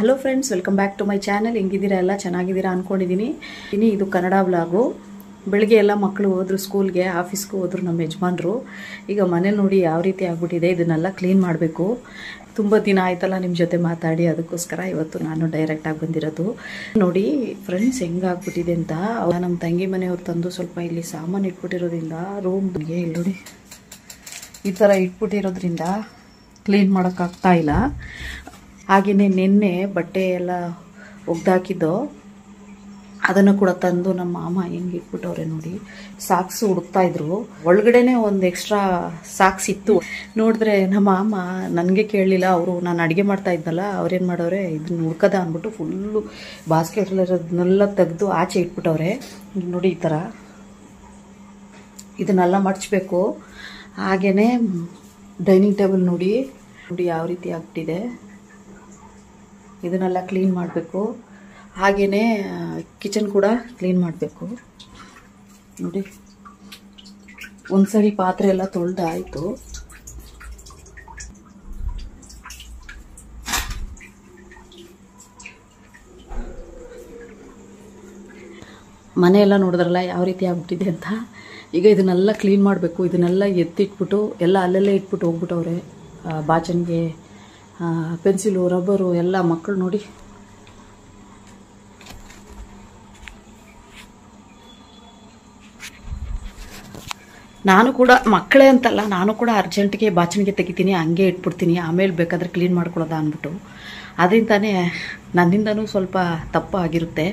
Hello friends welcome back to my channel ಹೆಂಗಿದ್ದೀರಾ? ಎಲ್ಲ ಚೆನ್ನಾಗಿದ್ದೀರಾ ಅಂದ್ಕೊಂಡಿದ್ದೀನಿ ಇನ್ನು ಇದು ಕನ್ನಡ ಬ್ಲಾಗು ಬೆಳಗ್ಗೆ ಎಲ್ಲ ಮಕ್ಕಳು ಹೋದ್ರು ಸ್ಕೂಲ್ಗೆ ಆಫೀಸ್ಗೆ ಹೋದ್ರು ನಮ್ಮ ಯಜಮಾನ್ರು. ಈಗ ಮನೆ ನೋಡಿ ಯಾವ ರೀತಿ ಆಗಿಬಿಟ್ಟಿದೆ, ಇದನ್ನೆಲ್ಲ ಕ್ಲೀನ್ ಮಾಡಬೇಕು. ತುಂಬ ದಿನ ಆಯ್ತಲ್ಲ ನಿಮ್ಮ ಜೊತೆ ಮಾತಾಡಿ, ಅದಕ್ಕೋಸ್ಕರ ಇವತ್ತು ನಾನು ಡೈರೆಕ್ಟಾಗಿ ಬಂದಿರೋದು. ನೋಡಿ ಫ್ರೆಂಡ್ಸ್ ಹೆಂಗಾಗ್ಬಿಟ್ಟಿದೆ ಅಂತ. ನಮ್ಮ ತಂಗಿ ಮನೆಯವ್ರು ತಂದು ಸ್ವಲ್ಪ ಇಲ್ಲಿ ಸಾಮಾನು ಇಟ್ಬಿಟ್ಟಿರೋದ್ರಿಂದ ರೂಮ್ಗೆ ಇಲ್ಲಿ ನೋಡಿ, ಈ ಥರ ಇಟ್ಬಿಟ್ಟಿರೋದ್ರಿಂದ ಕ್ಲೀನ್ ಮಾಡೋಕ್ಕಾಗ್ತಾ ಇಲ್ಲ. ಹಾಗೆಯೇ ನಿನ್ನೆ ಬಟ್ಟೆ ಎಲ್ಲ ಒಗ್ದಾಕಿದ್ದು, ಅದನ್ನು ಕೂಡ ತಂದು ನಮ್ಮ ಮಾಮ ಹೆಂಗೆ ಇಟ್ಬಿಟ್ಟವ್ರೆ ನೋಡಿ, ಸಾಕ್ಸ್ ಹುಡುಕ್ತಾ ಇದ್ರು. ಒಳಗಡೆನೆ ಒಂದು ಎಕ್ಸ್ಟ್ರಾ ಸಾಕ್ಸ್ ಇತ್ತು. ನೋಡಿದ್ರೆ ನಮ್ಮ ಮಾಮ ನನಗೆ ಕೇಳಲಿಲ್ಲ, ಅವರು ನಾನು ಅಡುಗೆ ಮಾಡ್ತಾ ಇದ್ದಲ್ಲ ಅವ್ರೇನು ಮಾಡೋರೆ ಇದನ್ನ ಹುಡ್ಕದ ಅಂದ್ಬಿಟ್ಟು ಫುಲ್ಲು ಬಾಸ್ಕೆಟ್ಲಿರೋದನ್ನೆಲ್ಲ ತೆಗೆದು ಆಚೆ ಇಟ್ಬಿಟ್ಟವ್ರೆ. ನೋಡಿ ಈ ಥರ ಇದನ್ನೆಲ್ಲ ಮಡಚಬೇಕು ಹಾಗೆಯೇ ಡೈನಿಂಗ್ ಟೇಬಲ್ ನೋಡಿ ನೋಡಿ ಯಾವ ರೀತಿ ಆಗ್ಬಿಟ್ಟಿದೆ ಇದನ್ನೆಲ್ಲ ಕ್ಲೀನ್ ಮಾಡಬೇಕು. ಹಾಗೆಯೇ ಕಿಚನ್ ಕೂಡ ಕ್ಲೀನ್ ಮಾಡಬೇಕು. ನೋಡಿ. ಒಂದ್ಸರಿ ಪಾತ್ರೆ ಎಲ್ಲ ತೊಳೆದಾಯಿತು. ಮನೆ ಎಲ್ಲ ನೋಡಿದ್ರಲ್ಲ, ಯಾವ ರೀತಿ ಆಗ್ಬಿಟ್ಟಿದೆ ಅಂತ. ಈಗ ಇದನ್ನೆಲ್ಲ ಕ್ಲೀನ್ ಮಾಡಬೇಕು. ಇದನ್ನೆಲ್ಲ ಎತ್ತಿಟ್ಬಿಟ್ಟು, ಎಲ್ಲ ಅಲ್ಲಲ್ಲೇ ಇಟ್ಬಿಟ್ಟು ಹೋಗ್ಬಿಟ್ಟವ್ರೆ ಬಾಚನ್ಗೆ ಪೆನ್ಸಿಲು, ರಬ್ಬರು, ಎಲ್ಲ ಮಕ್ಕಳು ನೋಡಿ. ನಾನು ಕೂಡ ಮಕ್ಕಳೇ ಅಂತಲ್ಲ, ನಾನು ಕೂಡ ಅರ್ಜೆಂಟ್ಗೆ ಬಾಚಣಿಗೆ ತೆಗಿತೀನಿ, ಹಂಗೆ ಇಟ್ಬಿಡ್ತೀನಿ, ಆಮೇಲೆ ಬೇಕಾದ್ರೆ ಕ್ಲೀನ್ ಮಾಡ್ಕೊಳ್ಳೋದ ಅಂದ್ಬಿಟ್ಟು. ಅದರಿಂದಾನೇ ನನ್ನಿಂದನೂ ಸ್ವಲ್ಪ ತಪ್ಪು ಆಗಿರುತ್ತೆ.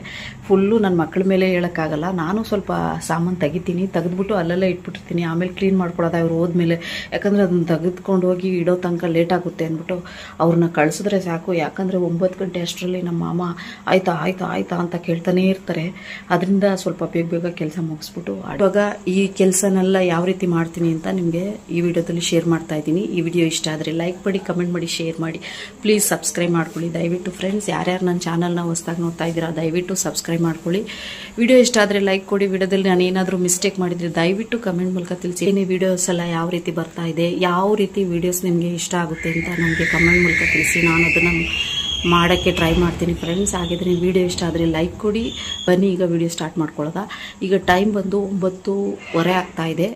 ಫುಲ್ಲು ನನ್ನ ಮಕ್ಕಳ ಮೇಲೆ ಹೇಳೋಕ್ಕಾಗಲ್ಲ. ನಾನು ಸ್ವಲ್ಪ ಸಾಮಾನು ತೆಗಿತೀನಿ, ತೆಗೆದ್ಬಿಟ್ಟು ಅಲ್ಲಲ್ಲೇ ಇಟ್ಬಿಟ್ಟಿರ್ತೀನಿ. ಆಮೇಲೆ ಕ್ಲೀನ್ ಮಾಡ್ಕೊಡೋದು ಅವ್ರು ಹೋದ್ಮೇಲೆ. ಯಾಕಂದರೆ ಅದನ್ನು ತೆಗೆದುಕೊಂಡು ಹೋಗಿ ಇಡೋ ತನಕ ಲೇಟ್ ಆಗುತ್ತೆ ಅಂದ್ಬಿಟ್ಟು ಅವ್ರನ್ನ ಕಳಿಸಿದ್ರೆ ಸಾಕು. ಯಾಕಂದರೆ ಒಂಬತ್ತು ಗಂಟೆ ಅಷ್ಟರಲ್ಲಿ ನಮ್ಮ ಮಾಮ ಆಯ್ತಾ ಆಯ್ತಾ ಆಯ್ತಾ ಅಂತ ಕೇಳ್ತಾನೇ ಇರ್ತಾರೆ. ಅದರಿಂದ ಸ್ವಲ್ಪ ಬೇಗ ಬೇಗ ಕೆಲಸ ಮುಗಿಸ್ಬಿಟ್ಟು ಇವಾಗ ಈ ಕೆಲಸನೆಲ್ಲ ಯಾವ ರೀತಿ ಮಾಡ್ತೀನಿ ಅಂತ ನಿಮಗೆ ಈ ವಿಡಿಯೋದಲ್ಲಿ ಶೇರ್ ಮಾಡ್ತಾ ಇದ್ದೀನಿ. ಈ ವಿಡಿಯೋ ಇಷ್ಟ ಆದರೆ ಲೈಕ್ ಮಾಡಿ ಕಮೆಂಟ್ ಮಾಡಿ ಶೇರ್ ಮಾಡಿ. ಪ್ಲೀಸ್ ಸಬ್ಸ್ಕ್ರೈಬ್ ಮಾಡ್ಕೊಳ್ಳಿ. ದಯವಿಟ್ಟು ಫ್ರೆಂಡ್ಸ್ ಯಾರ್ಯಾರು ನನ್ನ ಚಾನಲ್ನ ಹೊಸ್ದಾಗಿ ನೋಡ್ತಾ ಇದ್ದೀರಾ, ದಯವಿಟ್ಟು ಸಬ್ಸ್ಕ್ರೈಬ್ ಮಾಡ್ಕೊಳ್ಳಿ. ವಿಡಿಯೋ ಇಷ್ಟ ಆದರೆ ಲೈಕ್ ಕೊಡಿ. ವಿಡಿಯೋದಲ್ಲಿ ನಾನು ಏನಾದರೂ ಮಿಸ್ಟೇಕ್ ಮಾಡಿದರೆ ದಯವಿಟ್ಟು ಕಮೆಂಟ್ ಮೂಲಕ ತಿಳಿಸಿ. ಏನೇ ವಿಡಿಯೋಸ್ ಎಲ್ಲ ಯಾವ ರೀತಿ ಬರ್ತಾ ಇದೆ, ಯಾವ ರೀತಿ ವಿಡಿಯೋಸ್ ನಿಮಗೆ ಇಷ್ಟ ಆಗುತ್ತೆ ಅಂತ ನನಗೆ ಕಮೆಂಟ್ ಮೂಲಕ ತಿಳಿಸಿ. ನಾನು ಅದನ್ನು ಮಾಡೋಕ್ಕೆ ಟ್ರೈ ಮಾಡ್ತೀನಿ ಫ್ರೆಂಡ್ಸ್ ಹಾಗಿದ್ರೆ ವಿಡಿಯೋ ಇಷ್ಟ ಆದರೆ ಲೈಕ್ ಕೊಡಿ. ಬನ್ನಿ, ಈಗ ವಿಡಿಯೋ ಸ್ಟಾರ್ಟ್ ಮಾಡ್ಕೊಳ್ಳೋದ? ಈಗ ಟೈಮ್ ಬಂದು ಒಂಬತ್ತುವರೆ ಆಗ್ತಾ ಇದೆ.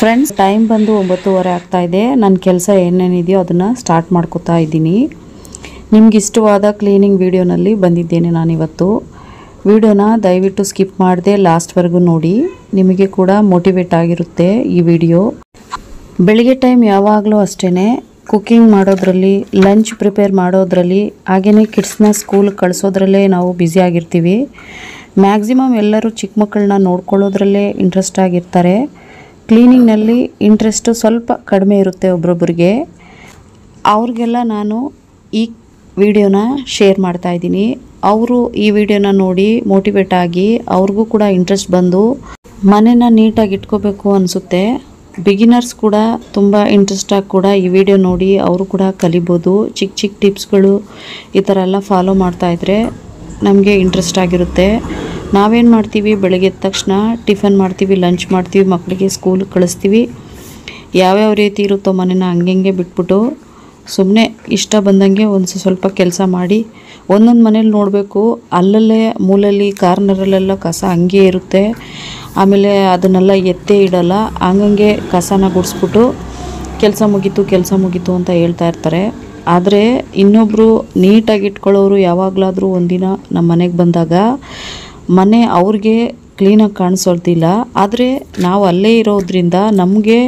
ಫ್ರೆಂಡ್ಸ್ ಟೈಮ್ ಬಂದು ಒಂಬತ್ತುವರೆ ಆಗ್ತಾ ಇದೆ. ನನ್ನ ಕೆಲಸ ಏನೇನಿದೆಯೋ ಅದನ್ನು ಸ್ಟಾರ್ಟ್ ಮಾಡ್ಕೋತಾ ಇದ್ದೀನಿ. ನಿಮ್ಗೆ ಇಷ್ಟವಾದ ಕ್ಲೀನಿಂಗ್ ವಿಡಿಯೋನಲ್ಲಿ ಬಂದಿದ್ದೇನೆ ನಾನಿವತ್ತು. ವಿಡಿಯೋನ ದಯವಿಟ್ಟು ಸ್ಕಿಪ್ ಮಾಡದೆ ಲಾಸ್ಟ್ವರೆಗೂ ನೋಡಿ. ನಿಮಗೆ ಕೂಡ ಮೋಟಿವೇಟ್ ಆಗಿರುತ್ತೆ ಈ ವಿಡಿಯೋ ಬೆಳಿಗ್ಗೆ ಟೈಮ್ ಯಾವಾಗಲೂ ಅಷ್ಟೇ ಕುಕ್ಕಿಂಗ್ ಮಾಡೋದ್ರಲ್ಲಿ ಲಂಚ್ ಪ್ರಿಪೇರ್ ಮಾಡೋದ್ರಲ್ಲಿ ಹಾಗೆಯೇ ಕಿಡ್ಸ್ನ ಸ್ಕೂಲ್ ಕಳಿಸೋದ್ರಲ್ಲೇ ನಾವು ಬ್ಯುಸಿ ಆಗಿರ್ತೀವಿ. ಮ್ಯಾಕ್ಸಿಮಮ್ ಎಲ್ಲರೂ ಚಿಕ್ಕ ಮಕ್ಕಳನ್ನ ನೋಡ್ಕೊಳ್ಳೋದ್ರಲ್ಲೇ ಇಂಟ್ರೆಸ್ಟ್ ಆಗಿರ್ತಾರೆ. ಕ್ಲೀನಿಂಗ್ನಲ್ಲಿ ಇಂಟ್ರೆಸ್ಟು ಸ್ವಲ್ಪ ಕಡಿಮೆ ಇರುತ್ತೆ ಒಬ್ರೊಬ್ರಿಗೆ. ಅವ್ರಿಗೆಲ್ಲ ನಾನು ಈ ವಿಡಿಯೋನ ಶೇರ್ ಮಾಡ್ತಾ ಇದ್ದೀನಿ. ಅವರು ಈ ವಿಡಿಯೋನ ನೋಡಿ ಮೋಟಿವೇಟ್ ಆಗಿ ಅವ್ರಿಗೂ ಕೂಡ ಇಂಟ್ರೆಸ್ಟ್ ಬಂದು ಮನೆನ ನೀಟಾಗಿ ಇಟ್ಕೋಬೇಕು ಅನಿಸುತ್ತೆ. ಬಿಗಿನರ್ಸ್ ಕೂಡ ತುಂಬ ಇಂಟ್ರೆಸ್ಟಾಗಿ ಕೂಡ ಈ ವಿಡಿಯೋ ನೋಡಿ ಅವರು ಕೂಡ ಕಲಿಬೋದು. ಚಿಕ್ಕ ಚಿಕ್ಕ ಟಿಪ್ಸ್ಗಳು ಈ ಥರ ಎಲ್ಲ ಫಾಲೋ ಮಾಡ್ತಾಯಿದ್ರೆ ನಮಗೆ ಇಂಟ್ರೆಸ್ಟ್ ಆಗಿರುತ್ತೆ. ನಾವೇನು ಮಾಡ್ತೀವಿ? ಬೆಳಗ್ಗೆ ಎದ್ದ ತಕ್ಷಣ ಟಿಫನ್ ಮಾಡ್ತೀವಿ ಲಂಚ್ ಮಾಡ್ತೀವಿ ಮಕ್ಕಳಿಗೆ ಸ್ಕೂಲ್ ಕಳಿಸ್ತೀವಿ. ಯಾವ್ಯಾವ ರೀತಿ ಇರುತ್ತೋ ಮನೇನ ಹಂಗೆ ಬಿಟ್ಬಿಟ್ಟು ಸುಮ್ಮನೆ ಇಷ್ಟ ಬಂದಂಗೆ ಒಂದು ಸ್ವಲ್ಪ ಕೆಲಸ ಮಾಡಿ, ಒಂದೊಂದು ಮನೇಲಿ ನೋಡಬೇಕು, ಅಲ್ಲಲ್ಲೇ ಮೂಲಲ್ಲಿ, ಕಾರ್ನರಲ್ಲೆಲ್ಲ ಕಸ ಹಂಗೆ ಇರುತ್ತೆ, ಆಮೇಲೆ ಅದನ್ನೆಲ್ಲ ಎತ್ತೇ ಇಡಲ್ಲ, ಹಂಗಂಗೆ ಕಸನ ಗುಡಿಸ್ಬಿಟ್ಟು ಕೆಲಸ ಮುಗೀತು ಕೆಲಸ ಮುಗೀತು ಅಂತ ಹೇಳ್ತಾ ಇರ್ತಾರೆ. ಆದರೆ ಇನ್ನೊಬ್ಬರು ನೀಟಾಗಿ ಇಟ್ಕೊಳ್ಳೋರು ಯಾವಾಗಲಾದರೂ ಒಂದಿನ ನಮ್ಮ ಮನೆಗೆ ಬಂದಾಗ ಮನೆ ಅವ್ರಿಗೆ ಕ್ಲೀನಾಗಿ ಕಾಣಿಸೋದಿಲ್ಲ. ಆದರೆ ನಾವು ಅಲ್ಲೇ ಇರೋದ್ರಿಂದ ನಮಗೆ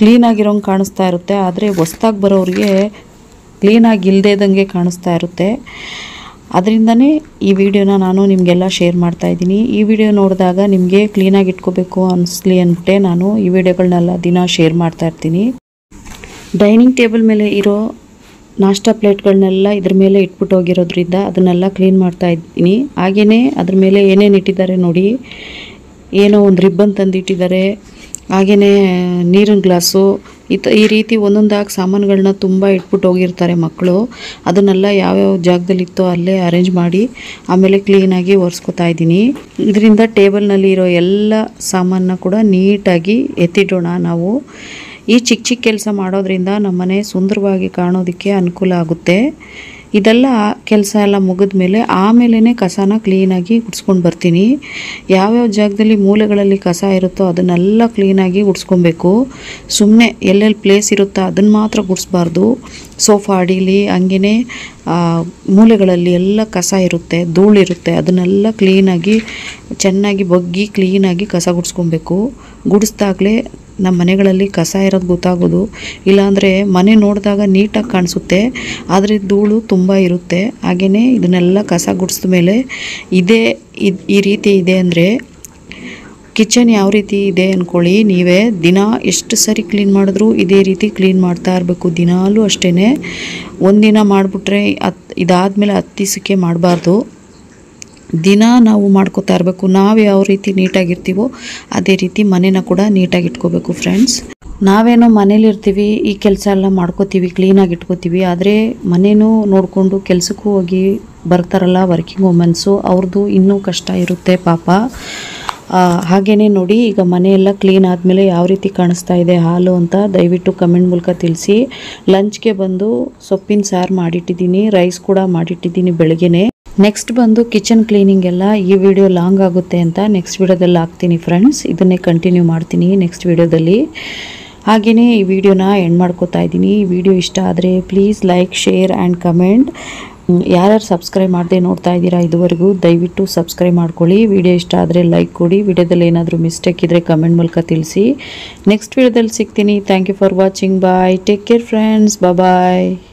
ಕ್ಲೀನಾಗಿರೋಂಗೆ ಕಾಣಿಸ್ತಾ ಇರುತ್ತೆ. ಆದರೆ ಹೊಸ್ದಾಗಿ ಬರೋರಿಗೆ ಕ್ಲೀನಾಗಿ ಇಲ್ಲದೇ ಕಾಣಿಸ್ತಾ ಇರುತ್ತೆ. ಅದರಿಂದನೇ ಈ ವಿಡಿಯೋನ ನಾನು ನಿಮಗೆಲ್ಲ ಶೇರ್ ಮಾಡ್ತಾ ಇದ್ದೀನಿ. ಈ ವಿಡಿಯೋ ನೋಡಿದಾಗ ನಿಮಗೆ ಕ್ಲೀನಾಗಿ ಇಟ್ಕೋಬೇಕು ಅನಿಸ್ಲಿ ಅಂದ್ಬಿಟ್ಟೆ ನಾನು. ಈ ವಿಡಿಯೋಗಳನ್ನೆಲ್ಲ ದಿನ ಶೇರ್ ಮಾಡ್ತಾ ಇರ್ತೀನಿ. ಡೈನಿಂಗ್ ಟೇಬಲ್ ಮೇಲೆ ಇರೋ ನಾಷ್ಟಾ ಪ್ಲೇಟ್ಗಳನ್ನೆಲ್ಲ ಇದ್ರ ಮೇಲೆ ಇಟ್ಬಿಟ್ಟು ಹೋಗಿರೋದ್ರಿಂದ ಅದನ್ನೆಲ್ಲ ಕ್ಲೀನ್ ಮಾಡ್ತಾ ಇದ್ದೀನಿ. ಹಾಗೆಯೇ ಅದ್ರ ಮೇಲೆ ಏನೇನು ಇಟ್ಟಿದ್ದಾರೆ ನೋಡಿ. ಏನೋ ಒಂದು ರಿಬ್ಬನ್ ತಂದಿಟ್ಟಿದ್ದಾರೆ. ಹಾಗೆಯೇ ನೀರಿನ ಗ್ಲಾಸು. ಈ ತ, ಈ ರೀತಿ ಒಂದೊಂದಾಗಿ ಸಾಮಾನುಗಳನ್ನ ತುಂಬ ಇಟ್ಬಿಟ್ಟು ಹೋಗಿರ್ತಾರೆ ಮಕ್ಕಳು ಅದನ್ನೆಲ್ಲ ಯಾವ್ಯಾವ ಜಾಗದಲ್ಲಿತ್ತೋ ಅಲ್ಲೇ ಅರೇಂಜ್ ಮಾಡಿ ಆಮೇಲೆ ಕ್ಲೀನಾಗಿ ಒರೆಸ್ಕೊತಾ ಇದ್ದೀನಿ. ಇದರಿಂದ ಟೇಬಲ್ನಲ್ಲಿ ಇರೋ ಎಲ್ಲ ಸಾಮಾನನ್ನ ಕೂಡ ನೀಟಾಗಿ ಎತ್ತಿಡೋಣ ನಾವು. ಈ ಚಿಕ್ಕ ಚಿಕ್ಕ ಕೆಲಸ ಮಾಡೋದ್ರಿಂದ ನಮ್ಮನೆ ಸುಂದರವಾಗಿ ಕಾಣೋದಕ್ಕೆ ಅನುಕೂಲ ಆಗುತ್ತೆ. ಇದೆಲ್ಲ ಕೆಲಸ ಎಲ್ಲ ಮುಗಿದ ಮೇಲೆ ಆಮೇಲೆ ಕಸನ ಕ್ಲೀನಾಗಿ ಗುಡ್ಸ್ಕೊಂಡು ಬರ್ತೀನಿ. ಯಾವ್ಯಾವ ಜಾಗದಲ್ಲಿ ಮೂಲೆಗಳಲ್ಲಿ ಕಸ ಇರುತ್ತೋ ಅದನ್ನೆಲ್ಲ ಕ್ಲೀನಾಗಿ ಗುಡ್ಸ್ಕೊಬೇಕು ಸುಮ್ಮನೆ ಎಲ್ಲೆಲ್ಲಿ ಪ್ಲೇಸ್ ಇರುತ್ತೋ ಅದನ್ನು ಮಾತ್ರ ಗುಡಿಸ್ಬಾರ್ದು ಸೋಫಾ ಅಡೀಲಿ ಹಂಗೇ ಮೂಲೆಗಳಲ್ಲಿ ಎಲ್ಲ ಕಸ ಇರುತ್ತೆ ಧೂಳಿರುತ್ತೆ ಅದನ್ನೆಲ್ಲ ಕ್ಲೀನಾಗಿ ಚೆನ್ನಾಗಿ ಬಗ್ಗಿ ಕ್ಲೀನಾಗಿ ಕಸ ಗುಡಿಸ್ಕೊಬೇಕು. ಗುಡಿಸ್ದಾಗಲೇ ನಮ್ಮ ಮನೆಗಳಲ್ಲಿ ಕಸ ಇರೋದು ಗೊತ್ತಾಗೋದು. ಇಲ್ಲಾಂದರೆ ಮನೆ ನೋಡಿದಾಗ ನೀಟಾಗಿ ಕಾಣಿಸುತ್ತೆ, ಆದರೆ ಧೂಳು ತುಂಬ ಇರುತ್ತೆ. ಹಾಗೆಯೇ ಇದನ್ನೆಲ್ಲ ಕಸ ಗುಡಿಸಿದ ಮೇಲೆ ಇದೇ, ಇದು, ಈ ರೀತಿ ಇದೆ ಅಂದರೆ ಕಿಚನ್ ಯಾವ ರೀತಿ ಇದೆ ಅಂದ್ಕೊಳ್ಳಿ ನೀವೇ ದಿನ ಎಷ್ಟು ಸರಿ ಕ್ಲೀನ್ ಮಾಡಿದ್ರೂ ಇದೇ ರೀತಿ ಕ್ಲೀನ್ ಮಾಡ್ತಾ ಇರಬೇಕು. ದಿನಾಲೂ ಅಷ್ಟೇ ಒಂದಿನ ಮಾಡಿಬಿಟ್ರೆ ಅತ್ ಇದಾದಮೇಲೆ ಹತ್ತಿಸಕ್ಕೆ ಮಾಡಬಾರ್ದು. ದಿನ ನಾವು ಮಾಡ್ಕೋತಾ ಇರಬೇಕು. ನಾವು ಯಾವ ರೀತಿ ನೀಟಾಗಿರ್ತೀವೋ ಅದೇ ರೀತಿ ಮನೇನ ಕೂಡ ನೀಟಾಗಿ ಇಟ್ಕೋಬೇಕು ಫ್ರೆಂಡ್ಸ್. ನಾವೇನೋ ಮನೇಲಿರ್ತೀವಿ ಈ ಕೆಲಸ ಎಲ್ಲ ಮಾಡ್ಕೋತೀವಿ ಕ್ಲೀನಾಗಿ ಇಟ್ಕೋತೀವಿ. ಆದರೆ ಮನೇನೂ ನೋಡಿಕೊಂಡು ಕೆಲಸಕ್ಕೂ ಹೋಗಿ ಬರ್ತಾರಲ್ಲ, ವರ್ಕಿಂಗ್ ವುಮೆನ್ಸು ಅವ್ರದ್ದು ಇನ್ನೂ ಕಷ್ಟ ಇರುತ್ತೆ ಪಾಪ. ಹಾಗೆಯೇ ನೋಡಿ, ಈಗ ಮನೆಯೆಲ್ಲ ಕ್ಲೀನ್ ಆದಮೇಲೆ ಯಾವ ರೀತಿ ಕಾಣಿಸ್ತಾ ಇದೆ ಹಾಲು ಅಂತ ದಯವಿಟ್ಟು ಕಮೆಂಟ್ ಮೂಲಕ ತಿಳಿಸಿ. ಲಂಚ್ಗೆ ಬಂದು ಸೊಪ್ಪಿನ ಸಾರು ಮಾಡಿಟ್ಟಿದ್ದೀನಿ ರೈಸ್ ಕೂಡ ಮಾಡಿಟ್ಟಿದ್ದೀನಿ ಬೆಳಗ್ಗೆನೆ. ನೆಕ್ಸ್ಟ್ ಬಂದು ಕಿಚನ್ ಕ್ಲೀನಿಂಗ್ ಎಲ್ಲ ಈ ವಿಡಿಯೋ ಲಾಂಗ್ ಆಗುತ್ತೆ ಅಂತ ನೆಕ್ಸ್ಟ್ ವಿಡಿಯೋದಲ್ಲಿ ಹಾಕ್ತೀನಿ ಫ್ರೆಂಡ್ಸ್ ಇದನ್ನೇ ಕಂಟಿನ್ಯೂ ಮಾಡ್ತೀನಿ ನೆಕ್ಸ್ಟ್ ವಿಡಿಯೋದಲ್ಲಿ ಹಾಗೆಯೇ ಈ ವಿಡಿಯೋನ ಎಂಡ್ ಮಾಡ್ಕೋತಾ ಇದ್ದೀನಿ. ಈ ವಿಡಿಯೋ ಇಷ್ಟ ಆದರೆ please like share and comment ಯಾರ್ಯಾರು ಸಬ್ಸ್ಕ್ರೈಬ್ ಮಾಡದೆ ನೋಡ್ತಾ ಇದ್ದೀರಾ ಇದುವರೆಗೂ, ದಯವಿಟ್ಟು ಸಬ್ಸ್ಕ್ರೈಬ್ ಮಾಡ್ಕೊಳ್ಳಿ. ವಿಡಿಯೋ ಇಷ್ಟ ಆದರೆ ಲೈಕ್ ಕೊಡಿ. ವಿಡಿಯೋದಲ್ಲಿ ಏನಾದರೂ ಮಿಸ್ಟೇಕ್ ಇದ್ದರೆ ಕಮೆಂಟ್ ಮೂಲಕ ತಿಳಿಸಿ. ನೆಕ್ಸ್ಟ್ ವಿಡಿಯೋದಲ್ಲಿ ಸಿಗ್ತೀನಿ. Thank you for watching bye take care friends bye